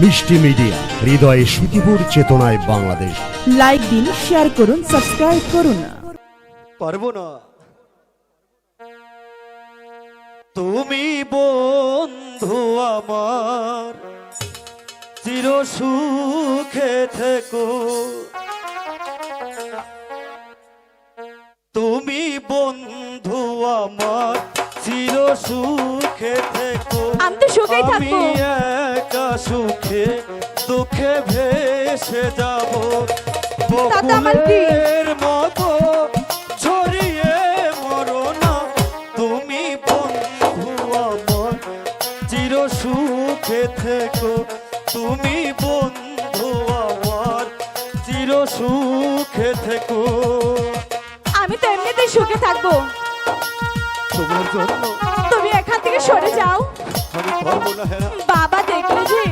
মিষ্টি মিডিয়া হৃদয়ে সুখীপুর চেতনায় বাংলাদেশ। লাইক দিন শেয়ার করুন সাবস্ক্রাইব করুন। পারব না। তুমি বন্ধু আমার চির সুখে থেকো। তুমি বন্ধু আমার চির সুখে থেকো। আমি তো সুখেই থাকব। একা সুখে দুঃখে ভেসে যাব। বকুলের মতো ছড়িয়ে মরো না। তুমি বন্ধু আমার চির সুখে থেকো। তুমি বন্ধু আমার চির সুখে থেকো। আমি তো এমনিতেই সুখে থাকব। তোমার জন্য সরে যাও। বাবা দেখলে যে।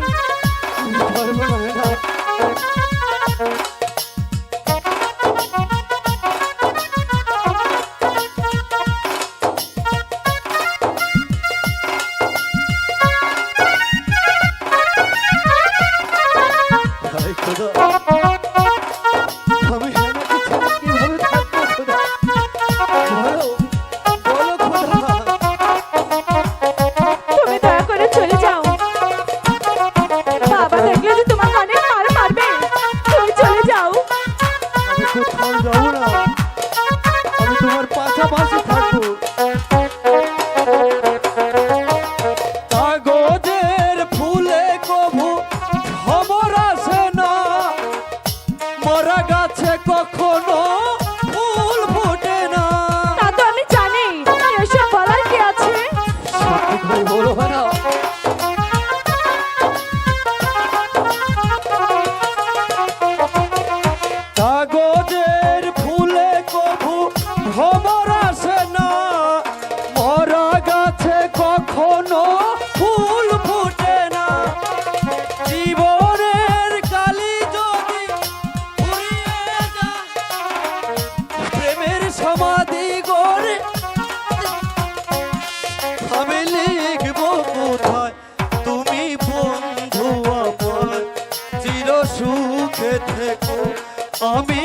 তোমার পাশাপাশি কখনো ফুল ফুটে না। জীবনের কালি যদি প্রেমের সমাধি গড়ে আমি লিখব কোথায়? তুমি বন্ধু আমার চির সুখে থেকো। আমি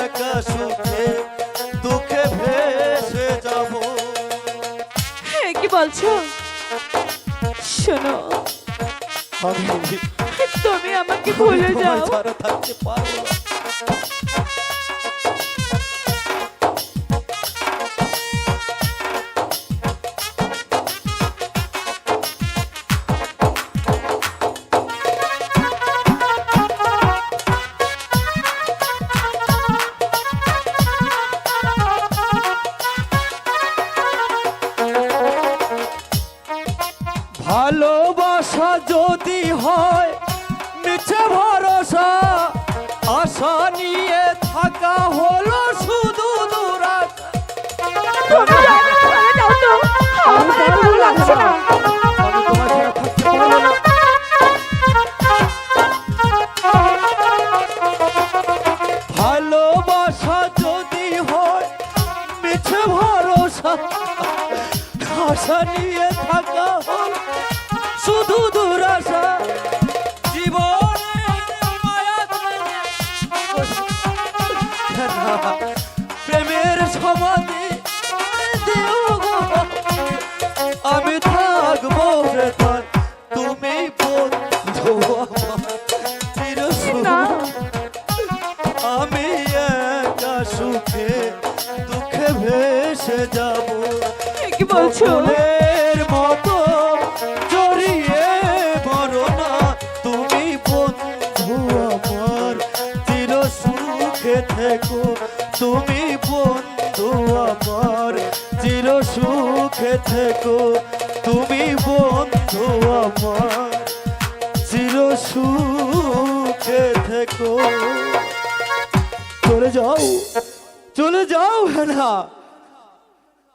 একা সুখে বলছো? শোনো। তুমি আমাকে ভুলে যাও। ছাড়া থাকতে পারব ভালোবাসা যদি হয় মিছে ভরসা আশা নিয়ে থাকা হলো শুধু দুরাশা। তুমি যাবে না, চলে যাও তো আমার আর ভালো লাগছে না আমি তোমার ছাড়া থাকতে পারব না ভালোবাসা যদি হয় মিছে ভরসা আশা নিয়ে থাকা আমি থাকব বেতার তুমি বন্ধু আমি একা সুখে দুঃখে ভেসে যাব। কি বলছো? মতো জড়িয়ে মরো না। তুমি বন্ধু আমার। চির সুখে থেকো। তুমি বন্ধু আমার। চির সুখে থেকো তুমি বন্ধু আমার। চির সুখে থেকো। চলে যাও চলে যাও হ্যাঁ